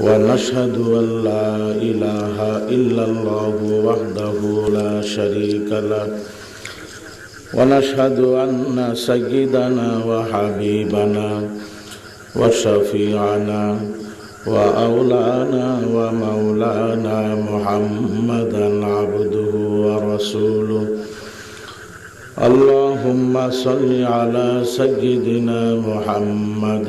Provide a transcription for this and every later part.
ونشهد أن لا إله إلا الله وحده لا شريك له. ونشهد أن سيدنا وحبيبنا وشفيعنا وأولانا ومولانا محمدا عبده ورسوله. اللهم صل على سيدنا محمد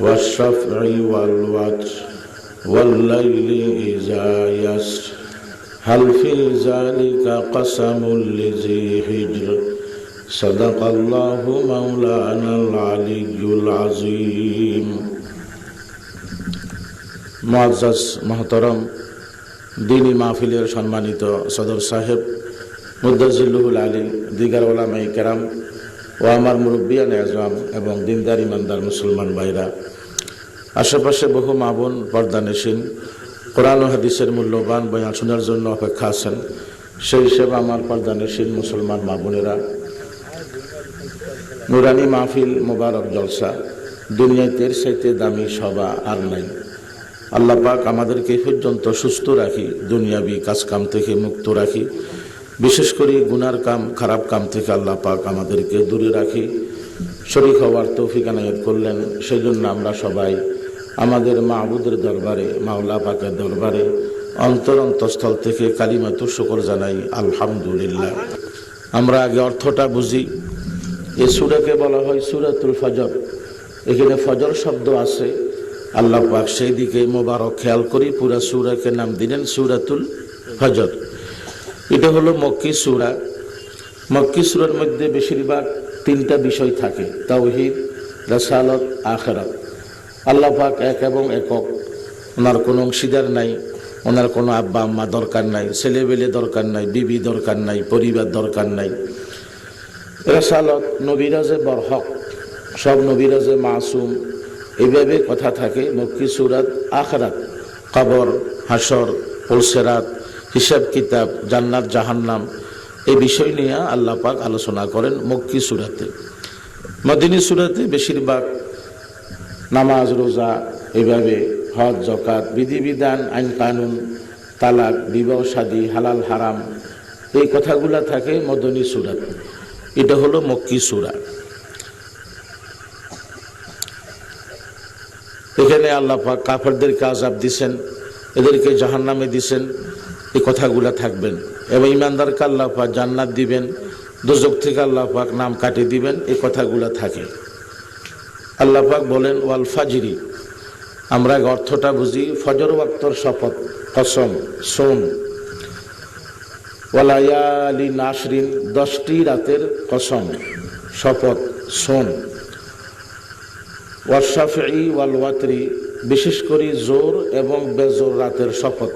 والشفع والوتر والليل إذا يسر هل في ذلك قسم لذي حجر صدق الله مولانا العلي العظيم মুআজ্জাজ মহতরম দিনী মাহফিলের সম্মানিত সদর সাহেব মুদাজিল্লুহুল আলী দিগার ওলামাই কেরাম ও আমার মুরব্বিয়ান আজম এবং দিনদার ইমানদার মুসলমান ভাইরা। আশেপাশে বহু মাবুন পর্দানেসীন কোরআন ও হাদিসের মূল্যবান বয়ান শোনার জন্য অপেক্ষা আছেন। সেই হিসেবে আমার পর্দানেসীন মুসলমান মাবুনেরা নুরানি মাহফিল মোবারক জলসা। দুনিয়াতে এর চাইতে দামি সভা আর নাই। আল্লাহ পাক আমাদেরকে পর্যন্ত সুস্থ রাখি, দুনিয়াবি কাজকাম থেকে মুক্ত রাখি। বিশেষ করে গুনার কাম, খারাপ কাম থেকে আল্লাহ পাক আমাদেরকে দূরে রাখি শরীর হওয়ার তৌফিক আনায়ত করলেন। সেই জন্য আমরা সবাই আমাদের মাহবুদের দরবারে, মাওলা পাকের দরবারে অন্তর অন্তঃস্থল থেকে কালিমাত শুকর জানাই, আলহামদুলিল্লাহ। আমরা আগে অর্থটা বুঝি। এই সুরাকে বলা হয় সুরাতুল ফজর। এখানে ফজর শব্দ আছে। আল্লাহ পাক সেই দিকে মোবারক খেয়াল করি, পুরা সুরাকে নাম দিলেন সুরাতুল ফজর। এটা হলো মক্কি সুরা। মক্কি সুরার মধ্যে বেশিরভাগ তিনটা বিষয় থাকে, তাওহিদ, রাসালত, আখেরাত। আল্লাহ পাক এক এবং একক। ওনার কোনো অংশীদার নাই, ওনার কোনো আব্বা আম্মা দরকার নাই, ছেলেবেলে দরকার নাই, বিবি দরকার নাই, পরিবার দরকার নাই। রাসালত, নবিরাজে বরহক, সব নবিরাজে মাসুম। এইভাবে কথা থাকে মক্কি সুরাত আখরাত। কবর হাসর পলসেরাত হিসাব কিতাব, জান্নাত, জাহান্নাম, এই বিষয় নিয়ে আল্লাহ পাক আলোচনা করেন মক্কি সুরাতে। মদিনী সুরাতে বেশিরভাগ নামাজ, রোজা, এভাবে হজ জকাত বিধিবিধান, আইন কানুন, তালাক, বিবাহ সাদী, হালাল, হারাম, এই কথাগুলো থাকে মদনী সুরাত। এটা হলো মক্কি সুরা। এখানে আল্লাহ পাক কাফেরদেরকে আজাব দিছেন, এদেরকে জাহান নামে দিছেন এই কথাগুলা থাকবেন। এবং ইমানদারকে আল্লাহ পাক জান্নাত দিবেন, দুজক থেকে আল্লাহ পাক নাম কাটিয়ে দিবেন, এই কথাগুলো থাকে। আল্লাহ পাক বলেন, ওয়াল ফাজিরি আমরা অর্থটা বুঝি, ফজর ওয়াক্তর শপথ, কসম, সোম। ওয়ালায়ালি নাসরিন দশটি রাতের কসম, শপথ, সোম। ওয়াশাফি ওয়াল ওয়াতরি বিশেষ করে জোর এবং বেজোর রাতের শপথ।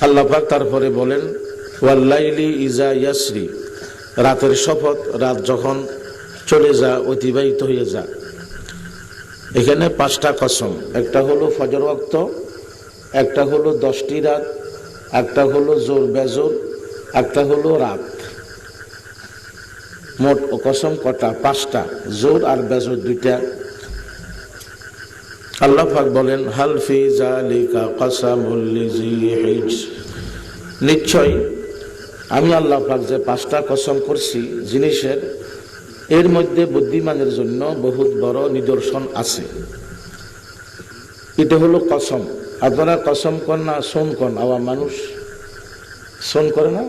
আল্লাপাক তারপরে বলেন ওয়াল্লাইলি ইজা ইয়াসরি। রাতের শপথ, রাত যখন চলে যা, অতিবাহিত হয়ে যা। এখানে পাঁচটা কসম। একটা হলো ফজর ওয়াক্ত, একটা হলো দশটি রাত, একটা হলো জোর বেজোর, একটা হলো রাত। মোট কসম কটা? পাঁচটা। জোর আর বেজোর দুইটা। আল্লাহ পাক বলেন, হাল ফি জালিকা কাসামুল লিজি হিজ? নিশ্চয় আমি আল্লাহ পাক যে পাঁচটা কসম করছি, জিনিসের, এর মধ্যে বুদ্ধিমানের জন্য বহুত বড় নিদর্শন আছে। এটা হলো কসম। আপনারা কসম কর না, সোন কন। আবার মানুষ সোন করে না?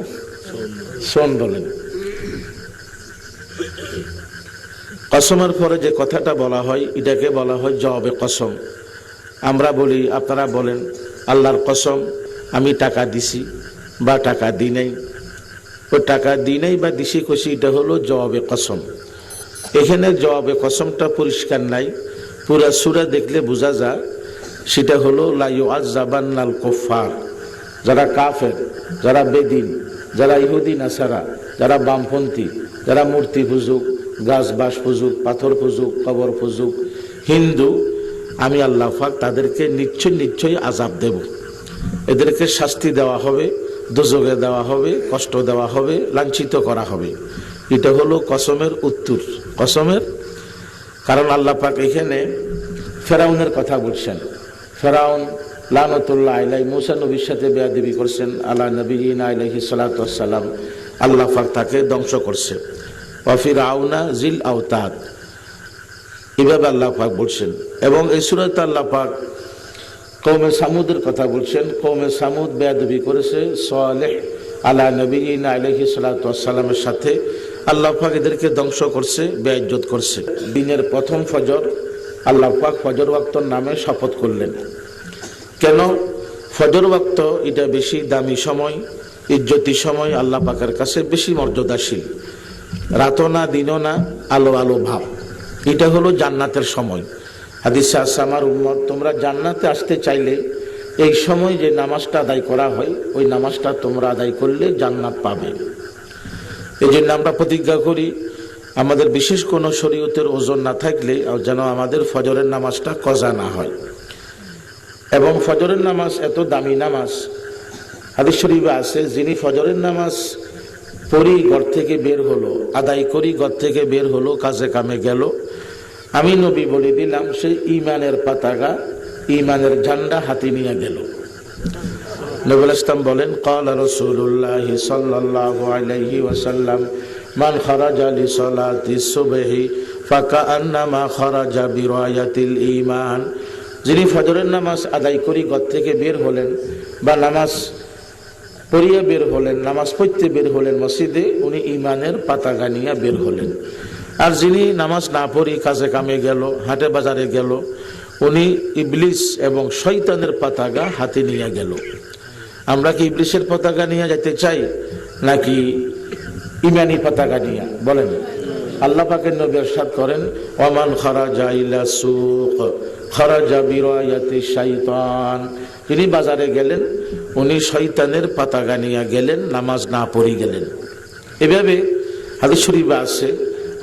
সোন বলেন। কসমের পরে যে কথাটা বলা হয়, এটাকে বলা হয় জবাবে কসম। আমরা বলি, আপনারা বলেন, আল্লাহর কসম, আমি টাকা দিছি বা টাকা দিই নাই। ও টাকা দিই নাই বা দিছি খুশি, এটা হলো জবাবে কসম। এখানে জবাবে কসমটা পরিষ্কার নাই। পুরা সুরা দেখলে বোঝা যায়, সেটা হলো লাইও আজ জাবান্নাল কোফার যারা কাফের, যারা বেদিন, যারা ইহুদি, নাসারা, যারা বামপন্থী, যারা মূর্তি পুজুক গাছ বাস পুজুক, পাথর পুজুক, কবর পুজুক। হিন্দু, আমি আল্লাহ পাক তাদেরকে নিশ্চয় নিশ্চয়ই আজাব দেব। এদেরকে শাস্তি দেওয়া হবে দুযোগে দেওয়া হবে, কষ্ট দেওয়া হবে, লাঞ্ছিত করা হবে। এটা হলো কসমের উত্তর। কসমের? কারণ আল্লাহ পাক এখানে ফেরাউনের কথা বলছেন। ফেরাউন লানতুল্লাহ আলাই মুসা নবীর সাথে বেয়াদেবী করছেন। আল্লাহ নবীন আলহি সালাতাম আল্লাহ পাক তাকে ধ্বংস করছে। অফির আউনা জিল আওতাদ। এভাবে আল্লাহ পাক বলছেন। এবং এই সুরত আল্লাহ পাক কৌমে সামুদের কথা বলছেন। কৌমে সামুদ বেয়াদবি করেছে। সোয়ালেহ আলা নবীন আলহি সালাতামের সাথে আল্লাহ পাক এদেরকে ধ্বংস করছে বেয়াজ্জত করছে। দিনের প্রথম ফজর আল্লাহ পাক ফজর ওয়াক্তর নামে শপথ করলেন। কেন? ফজর ওয়াক্ত এটা বেশি দামি সময়, ইজ্জতি সময় আল্লাহ পাকের কাছে বেশি মর্যাদাশীল। রাতও না, দিনও না, আলো আলো, ভাব। এটা হলো জান্নাতের সময়। হাদিস আমার উম্মত, তোমরা জান্নাতে আসতে চাইলে এই সময় যে নামাজটা আদায় করা হয়, ওই নামাজটা তোমরা আদায় করলে জান্নাত পাবে। এই জন্য আমরা প্রতিজ্ঞা করি, আমাদের বিশেষ কোনো শরীয়তের ওজন না থাকলে যেন আমাদের ফজরের নামাজটা কজা না হয়। এবং ফজরের নামাজ এত দামি নামাজ, হাদিস শরীফে আছে, যিনি ফজরের নামাজ পরি ঘর থেকে বের হলো, আদায় করি ঘর থেকে বের হলো, কাজে কামে গেল। আমি নবী বলে দিলাম, সে ইমানের পাতাকা ইমানের ঝান্ডা হাতে নিয়ে গেল। নবুল ইসলাম বলেন কল রসুল্লাহ সাল্লাহ আলহি ওসাল্লাম মান খরাজ আলি সলাতি সুবহি ফাঁকা আন্নামা খরাজা বিরায়াতিল ইমান যিনি ফজরের নামাজ আদায় করি, ঘর থেকে বের হলেন, বা নামাজ পড়িয়া বের হলেন, নামাজ পড়তে বের হলেন মসজিদে, উনি ইমানের পাতাগা নিয়ে বের হলেন। আর যিনি নামাজ না পড়ি, কাজে কামে গেল, হাটে বাজারে গেল, উনি ইবলিস এবং শৈতানের পতাকা হাতে নিয়ে গেল। আমরা কি ইবলিসের পতাকা নিয়ে যেতে চাই, নাকি ইমানি পতাকা নিয়ে? বলেন। আল্লাহ পাকের নবী এরশাদ করেন ওমান খারাজা ইলা সুক, খারাজা বিরায়াতি শাইতান। তিনি বাজারে গেলেন উনি শৈতানের পতাকা নিয়ে গেলেন নামাজ না পড়ে গেলেন। এভাবে হাদিস শরীফে আছে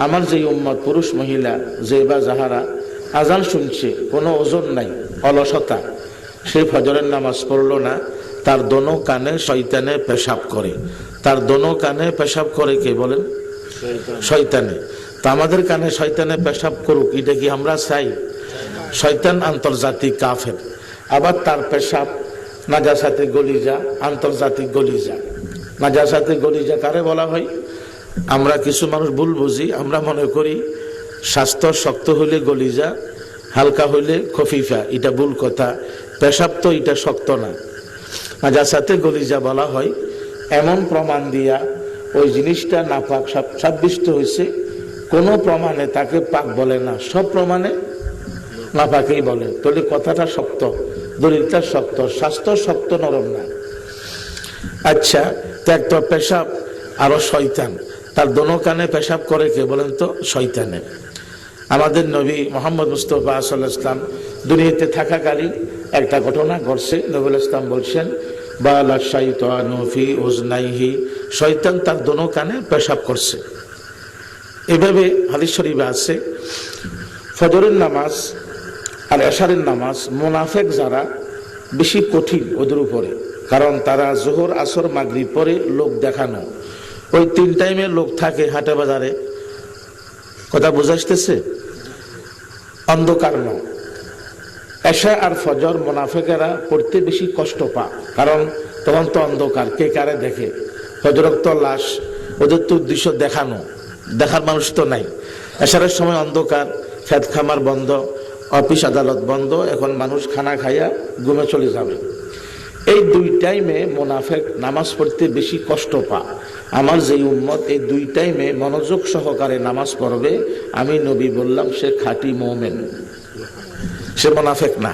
আমার যে উম্মত পুরুষ মহিলা যে বা যাহারা আজান শুনছে কোনো ওজন নাই অলসতা সে ফজরের নামাজ পড়ল না তার দোনো কানে শয়তানে পেশাব করে। তার দোনো কানে পেশাব করে কে বলেন? শয়তানে। তা আমাদের কানে শয়তানে পেশাব করুক এটা কি আমরা চাই? শয়তান আন্তর্জাতিক কাফের। আবার তার পেশাব নাজাসাতে গলিজা, আন্তর্জাতিক গলিজা। নাজাসাতে গলিজা কারে বলা হয়? আমরা কিছু মানুষ ভুল বুঝি, আমরা মনে করি স্বাস্থ্য শক্ত হইলে গলিজা, হালকা হইলে খফিফা, এটা ভুল কথা। পেশাব তো এটা শক্ত না। সাথে গলিজা বলা হয়, এমন প্রমাণ দিয়া ওই জিনিসটা না পাক সাব্যস্ত হয়েছে কোনো প্রমাণে তাকে পাক বলে না, সব প্রমাণে না পাকেই বলে। তাহলে কথাটা শক্ত। দলিলটা শক্ত, স্বাস্থ্য শক্ত নরম না। আচ্ছা তো পেশাব আরও শয়তান। তার দোনো কানে পেশাব করে কে বলেন তো? শয়তানে। আমাদের নবী মোহাম্মদ মুস্তফা আসল ইসলাম দুনিয়াতে থাকাকালীন একটা ঘটনা ঘটছে। নবুল ইসলাম বলছেন, বালা শাইতানুফি উজনাইহি। শয়তান তার দোনো কানে পেশাব করছে। এভাবে হাদিস শরীফে আছে, ফজরের নামাজ আর এশারের নামাজ মোনাফেক যারা, বেশি কঠিন ওদের উপরে। কারণ তারা জোহর, আসর, মাগরিব পরে লোক দেখানো। ওই তিন টাইমে লোক থাকে হাটে বাজারে। কথা বুঝাইতেছে অন্ধকার নয়। এশা আর ফজর মোনাফেকেরা পড়তে বেশি কষ্ট পা কারণ তখন তো অন্ধকার, কে কারে দেখে? ফজরক তো লাশ, ওদের তো উদ্দেশ্য দেখানো। দেখার মানুষ তো নাই। এশারের সময় অন্ধকার, খেত খামার বন্ধ অফিস আদালত বন্ধ এখন মানুষ খানা খাইয়া ঘুমে চলে যাবে এই দুই টাইমে মোনাফেক নামাজ পড়তে বেশি কষ্ট পা আমার যে উম্মত এই দুই টাইমে মনোযোগ সহকারে নামাজ পড়বে আমি নবী বললাম সে খাঁটি মোমেন সে মোনাফেক না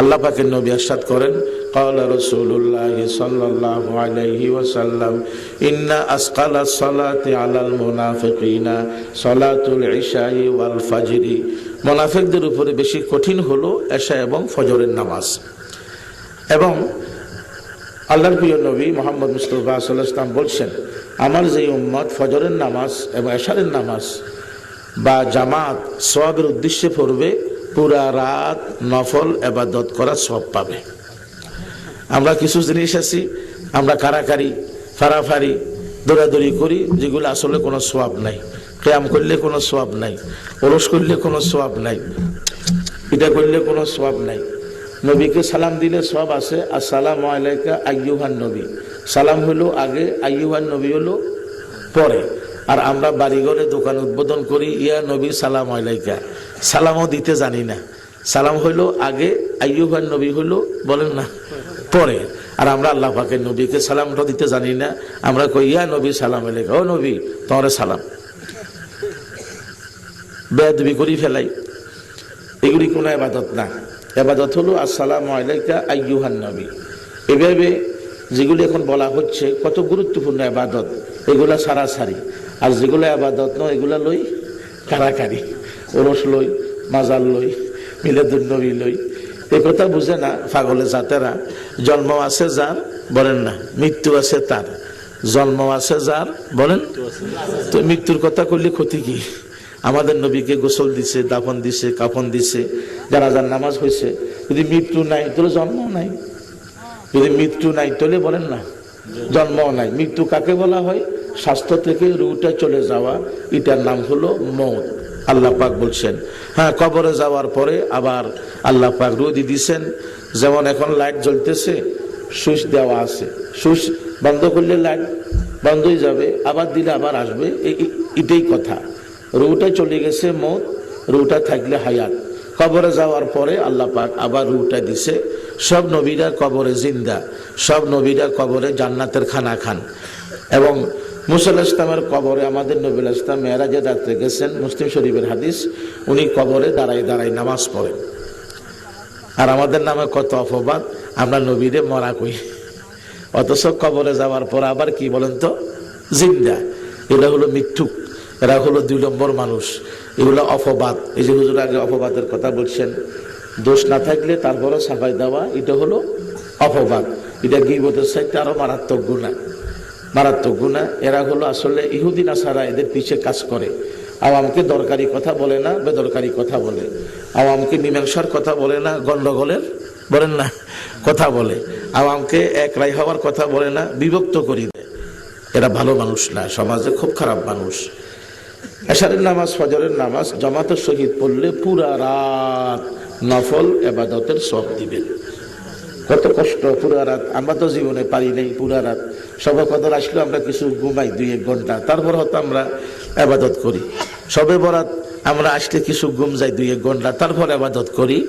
আল্লাহ পাকের নবী আসাদ করেন قال رسول الله صلى الله عليه وسلم إن أسقل الصلاة على المنافقين صلاة العشاء والفجر মোনাফেকদের উপরে বেশি কঠিন হলো এশা এবং ফজরের নামাজ। এবং আল্লাহর প্রিয় নবী মোহাম্মদ মুস্তফা সাল্লাহ ইসলাম বলছেন, আমার যে উম্মত ফজরের নামাজ এবং এশারের নামাজ বা জামাত সবের উদ্দেশ্যে পড়বে, পুরা রাত নফল এবাদত করা সব পাবে। আমরা কিছু জিনিস আছি আমরা কারাকারি, ফারাফারি, দৌড়াদৌড়ি করি, যেগুলো আসলে কোনো সোয়াব নাই। ক্যাম করলে কোনো সোয়াব নাই, ওরস করলে কোনো সোয়াব নাই এটা করলে কোনো সোয়াব নাই। নবীকে সালাম দিলে সব আছে আর সালাম আলাইকা আইয়ুহান নবী। সালাম হলো আগে, আইয়ুহান নবী হলো পরে। আর আমরা বাড়িঘরে দোকান উদ্বোধন করি, ইয়া নবী, সালাম আলাইকা। সালামও দিতে জানি না। সালাম হইল আগে, আইয়ুহান নবী হইল বলেন না, পরে। আর আমরা আল্লাহ পাকের নবীকে সালামটা দিতে জানি না। আমরা কই, ইয়া নবী, সালাম আলাইকা। ও নবী, তোমার সালাম। বেদবি করি ফেলাই। এগুলি কোনো আবাদত না। আবাদত হলো, আসসালাম আলাইকা আইয়ুহান নবী। এভাবে যেগুলি এখন বলা হচ্ছে, কত গুরুত্বপূর্ণ আবাদত এগুলা সারাসারি। আর যেগুলো আবাদত নয়, এগুলা লই কারাকারি। ওরস লই, মাজার লই মিলাদুল নবী লই। এ কথা বুঝে না পাগলে জাতেরা। জন্ম আছে যার, বলেন না, মৃত্যু আছে তার। জন্ম আছে যার, বলেন, তো মৃত্যুর কথা করলে ক্ষতি কি? আমাদের নবীকে গোসল দিছে, দাফন দিছে, কাফন দিছে জানাজার নামাজ হয়েছে। যদি মৃত্যু নাই, তাহলে জন্ম নাই। যদি মৃত্যু নাই, তাহলে বলেন না জন্ম নাই। মৃত্যু কাকে বলা হয়? স্বাস্থ্য থেকে রুটা চলে যাওয়া, এটার নাম হলো মৌত। আল্লাহ পাক বলছেন হ্যাঁ কবরে যাওয়ার পরে আবার আল্লাহ পাক রুদি দিছেন। যেমন এখন লাইট জ্বলতেছে, সুইচ দেওয়া আছে। সুইচ বন্ধ করলে লাইট বন্ধই যাবে, আবার দিলে আবার আসবে। এটাই কথা। রুটা চলে গেছে মত, রুটা থাকলে হায়াত। কবরে যাওয়ার পরে আল্লাহ পাক আবার রুটা দিছে। সব নবীরা কবরে জিন্দা, সব নবীরা কবরে জান্নাতের খানা খান। এবং মুসাল ইসলামের কবরে, আমাদের নবীল ইসলাম মেয়েরাজের রাত্রে গেছেন, মুসলিম শরীফের হাদিস, উনি কবরে দাঁড়ায় দাঁড়ায় নামাজ পড়েন। আর আমাদের নামে কত অপবাদ, আমরা নবীরে মরা কই। অথচ কবরে যাওয়ার পর আবার কি বলেন তো? জিন্দা। এটা হলো মৃত্যুক এরা হলো দুই নম্বর মানুষ। এগুলো অপবাদ। এই যে হুজুর আগে অপবাদের কথা বলছেন, দোষ না থাকলে তারপরও সাফাই দেওয়া, এটা হলো অপবাদ। এটা গিবতের সাইডটা আরও মারাত্মক গুণা মারাত্মক গুণা এরা হলো আসলে ইহুদিন আসারা এদের পিছে কাজ করে। আওয়ামকে দরকারি কথা বলে না, বেদরকারি কথা বলে। আওয়ামকে মীমাংসার কথা বলে না, গন্ডগোলের, বলেন না, কথা বলে। আওয়ামকে এক রায় হওয়ার কথা বলে না, বিভক্ত করি দেয়। এরা ভালো মানুষ না, সমাজে খুব খারাপ মানুষ। এশারের নামাজ, ফজরের নামাজ, জামাতের শহীদ পড়লে পুরা রাত নফল এবাদতের সব দিবেন। কত কষ্ট, পুরা রাত। আমরা তো জীবনে পারি নাই পুরা রাত। সবে কদর আসলে, আমরা কিছু ঘুমাই দুই এক ঘণ্টা। তারপর হয়তো আমরা আবাদত করি। সবে বরাত আমরা আসলে কিছু ঘুম যাই দুই এক ঘণ্টা, তারপর আবাদত করি।